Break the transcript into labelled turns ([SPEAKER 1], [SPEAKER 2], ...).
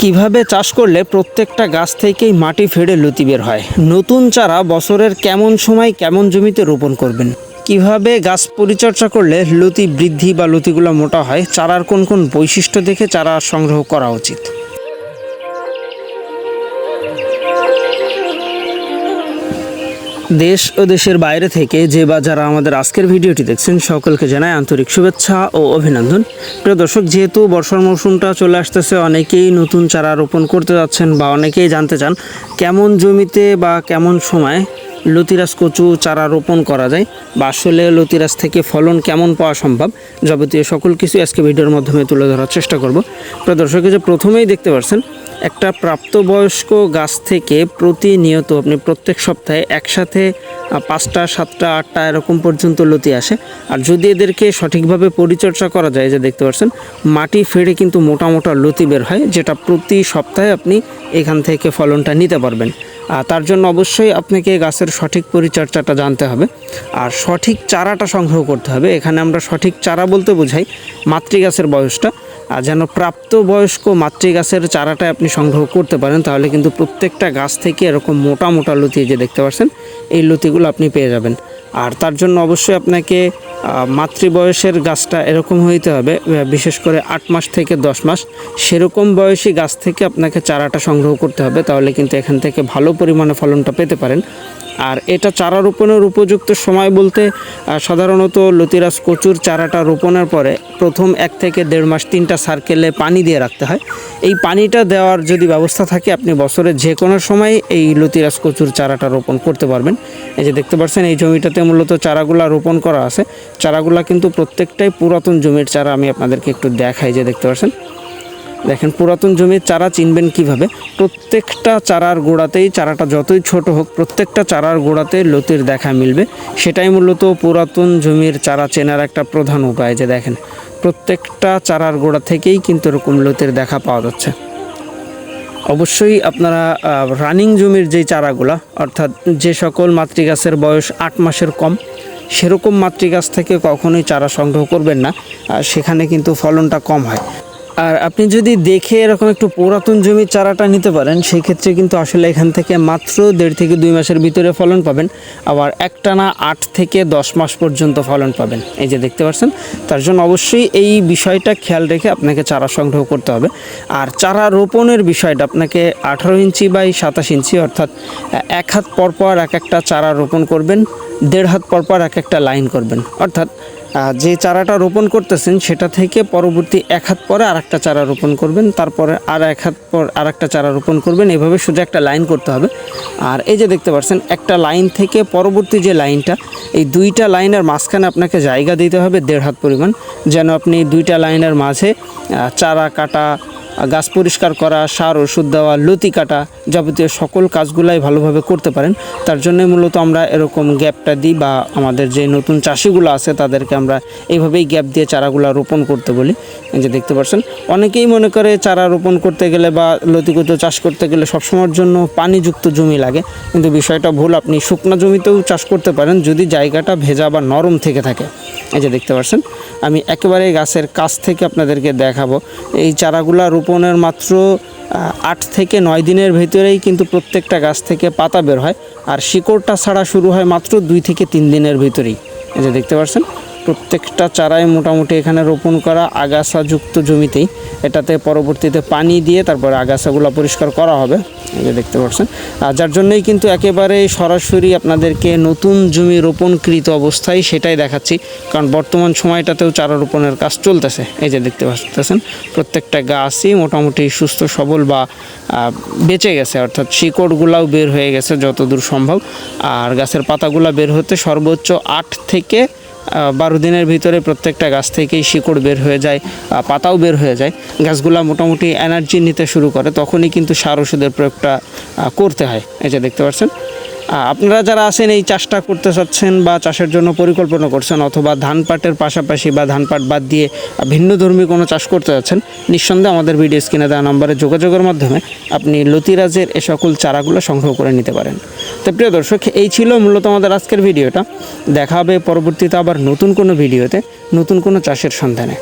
[SPEAKER 1] কীভাবে চাষ করলে প্রত্যেকটা গাছ থেকেই মাটি ফেড়ে লতি বের হয়? নতুন চারা বছরের কেমন সময় কেমন জমিতে রোপণ করবেন? কীভাবে গাছ পরিচর্যা করলে লতি বৃদ্ধি বা লতিগুলো মোটা হয়? চারার কোন কোন বৈশিষ্ট্য দেখে চারা সংগ্রহ করা উচিত? দেশ ও দেশের বাইরে থেকে যে বা যারা আমাদের আজকের ভিডিওটি দেখছেন, সকলকে জানাই আন্তরিক শুভেচ্ছা ও অভিনন্দন। প্রিয় দর্শক, যেহেতু বর্ষার মৌসুমটা চলে আসতেছে, অনেকেই নতুন চারা রোপণ করতে যাচ্ছেন বা অনেকেই জানতে চান কেমন জমিতে বা কেমন সময় লতিরাজ কচু চারা রোপণ করা যায় বা আসলে লতিরাজ থেকে ফলন কেমন পাওয়া সম্ভব যাবতীয় সকল কিছু আজকে ভিডিওর মাধ্যমে তুলে ধরার চেষ্টা করব। প্রিয় যে প্রথমেই দেখতে পাচ্ছেন, একটা প্রাপ্তবয়স্ক গাছ থেকে প্রতিনিয়ত আপনি প্রত্যেক সপ্তাহে একসাথে পাঁচটা, সাতটা, আটটা এরকম পর্যন্ত লতি আসে। আর যদি এদেরকে সঠিকভাবে পরিচর্যা করা যায় যে দেখতে পাচ্ছেন, মাটি ফেড়ে কিন্তু মোটা মোটা লতি বের হয়, যেটা প্রতি সপ্তাহে আপনি এখান থেকে ফলনটা নিতে পারবেন। তার জন্য অবশ্যই আপনাকে গাছের সঠিক পরিচর্যাটা জানতে হবে। আর সঠিক চারাটা সংগ্রহ করতে হবে। এখানে আমরা সঠিক চারা বলতে বোঝাই মাতৃগাছের বয়সটা। আর যেন প্রাপ্ত বয়স্ক মাতৃগাছের চারাটা আপনি সংগ্রহ করতে পারেন, তাহলে কিন্তু প্রত্যেকটা গাছ থেকে এরকম মোটা মোটা লতি যে দেখতে পাচ্ছেন, এই লতিগুলো আপনি পেয়ে যাবেন। আর তার জন্য অবশ্যই আপনাকে মাতৃবয়সের গাছটা এরকম হইতে হবে বিশেষ করে আট মাস থেকে দশ মাস। সেরকম বয়সী গাছ থেকে আপনাকে চারাটা সংগ্রহ করতে হবে, তাহলে কিন্তু এখান থেকে ভালো পরিমাণে ফলনটা পেতে পারেন। আর এটা চারা রোপণের উপযুক্ত সময় বলতে সাধারণত লতিরাজ কচুর চারাটা রোপণের পরে প্রথম এক থেকে দেড় মাস তিনটা সার্কেলে পানি দিয়ে রাখতে হয়। এই পানিটা দেওয়ার যদি ব্যবস্থা থাকে, আপনি বছরের যে কোনো সময় এই লতিরাজ কচুর চারাটা রোপণ করতে পারবেন। এই যে দেখতে পাচ্ছেন, এই জমিটাতে মূলত চারাগুলা রোপণ করা আছে। চারাগুলা কিন্তু প্রত্যেকটাই পুরাতন জমির চারা আমি আপনাদেরকে একটু দেখাই যে দেখতে পাচ্ছেন। দেখেন, পুরাতন জমির চারা চিনবেন কীভাবে? প্রত্যেকটা চারার গোড়াতেই, চারাটা যতই ছোট হোক, প্রত্যেকটা চারার গোড়াতে লতির দেখা মিলবে। সেটাই মূলত পুরাতন জমির চারা চেনার একটা প্রধান উপায় যে দেখেন, প্রত্যেকটা চারার গোড়া থেকেই কিন্তু এরকম লতির দেখা পাওয়া যাচ্ছে। অবশ্যই আপনারা রানিং জমির যেই চারাগুলা, অর্থাৎ যে সকল মাতৃগাছের বয়স আট মাসের কম, সেরকম মাতৃগাছ থেকে কখনোই চারা সংগ্রহ করবেন না। আর সেখানে কিন্তু ফলনটা কম হয়। আর আপনি যদি দেখে এরকম একটু পুরাতন জমির চারাটা নিতে পারেন সেই ক্ষেত্রে কিন্তু আসলে এখান থেকে মাত্র দেড় থেকে দুই মাসের ভিতরে ফলন পাবেন। আবার একটানা আট থেকে দশ মাস পর্যন্ত ফলন পাবেন। এই যে দেখতে পাচ্ছেন, তার জন্য অবশ্যই এই বিষয়টা খেয়াল রেখে আপনাকে চারা সংগ্রহ করতে হবে। আর চারা রোপণের বিষয়টা আপনাকে আঠারো ইঞ্চি বাই সাতাশ ইঞ্চি, অর্থাৎ এক হাত পর পর এক একটা চারা রোপণ করবেন, দেড় হাত পর পর এক একটা লাইন করবেন। অর্থাৎ যে চারাটা রোপণ করতেছেন সেটা থেকে পরবর্তী এক হাত পরে আর একটা চারা রোপণ করবেন, তারপরে আর এক হাত পর আর একটা চারা রোপণ করবেন। এভাবে সোজা একটা লাইন করতে হবে। আর এই যে দেখতে পাচ্ছেন, একটা লাইন থেকে পরবর্তী যে লাইনটা, এই দুইটা লাইনের মাঝখানে আপনাকে জায়গা দিতে হবে দেড় হাত পরিমাণ, যেন আপনি দুইটা লাইনের মাঝে চারা কাটা গাছ পরিষ্কার করা, সার, ওষুধ দেওয়া, লতি কাটা যাবতীয় সকল কাজগুলাই ভালোভাবে করতে পারেন। তার জন্য মূলত আমরা এরকম গ্যাপটা দিই বা আমাদের যে নতুন চাষিগুলো আছে তাদেরকে আমরা এইভাবেই গ্যাপ দিয়ে চারাগুলো রোপণ করতে বলি। যে দেখতে পাচ্ছেন, অনেকেই মনে করে চারা রোপণ করতে গেলে বা লতিকুচো চাষ করতে গেলে সবসময়ের জন্য পানিযুক্ত জমি লাগে, কিন্তু বিষয়টা ভুল, আপনি শুকনা জমিতেও চাষ করতে পারেন যদি জায়গাটা ভেজা বা নরম থেকে থাকে। এই যে দেখতে পাচ্ছেন আমি একেবারে গাছের কাছ থেকে আপনাদেরকে দেখাবো। এই চারাগুলা রোপণের মাত্র আট থেকে নয় দিনের ভেতরেই কিন্তু প্রত্যেকটা গাছ থেকে পাতা বের হয়। আর শিকড়টা ছাড়া শুরু হয় মাত্র দুই থেকে তিন দিনের ভেতরেই। এই যে দেখতে পাচ্ছেন প্রত্যেকটা চারাই মোটামুটি এখানে রোপণ করা আগাছাযুক্ত জমিতেই। এটাতে পরবর্তীতে পানি দিয়ে তারপরে আগাছাগুলো পরিষ্কার করা হবে, এই যে দেখতে পাচ্ছেন। আর যার জন্যই কিন্তু একেবারে সরাসরি আপনাদেরকে নতুন জমি রোপণকৃত অবস্থায় সেটাই দেখাচ্ছি, কারণ বর্তমান সময়টাতেও চারা রোপণের কাজ চলতেছে, এই যে দেখতে পাচ্ছেন। প্রত্যেকটা গাছই মোটামুটি সুস্থ, সবল বা বেঁচে গেছে, অর্থাৎ শিকড়গুলাও বের হয়ে গেছে যতদূর সম্ভব। আর গাছের পাতাগুলো বের হতে সর্বোচ্চ আট থেকে বারো দিনের ভিতরে প্রত্যেকটা গাছ থেকেই শিকড় বের হয়ে যায় পাতাও বের হয়ে যায়। গাছগুলা মোটামুটি এনার্জি নিতে শুরু করে, তখনই কিন্তু সার ওষুধের প্রয়োগটা করতে হয়। এই যে দেখতে পাচ্ছেন আপনারা যারা আছেন, এই চাষটা করতে চাচ্ছেন বা চাষের জন্য পরিকল্পনা করছেন অথবা ধান পাটের পাশাপাশি বা ধান পাট বাদ দিয়ে ভিন্ন ধর্মী কোনো চাষ করতে যাচ্ছেন, নিঃসন্দেহে আমাদের ভিডিও স্ক্রিনে দেওয়া নম্বরে যোগাযোগের মাধ্যমে আপনি লতিরাজের এ সকল চারাগুলো সংগ্রহ করে নিতে পারেন। তো প্রিয় দর্শক, এই ছিল মূলত আমাদের আজকের ভিডিওটা। দেখা হবে পরবর্তীতে আবার নতুন কোনো ভিডিওতে, নতুন কোনো চাষের সন্ধানে।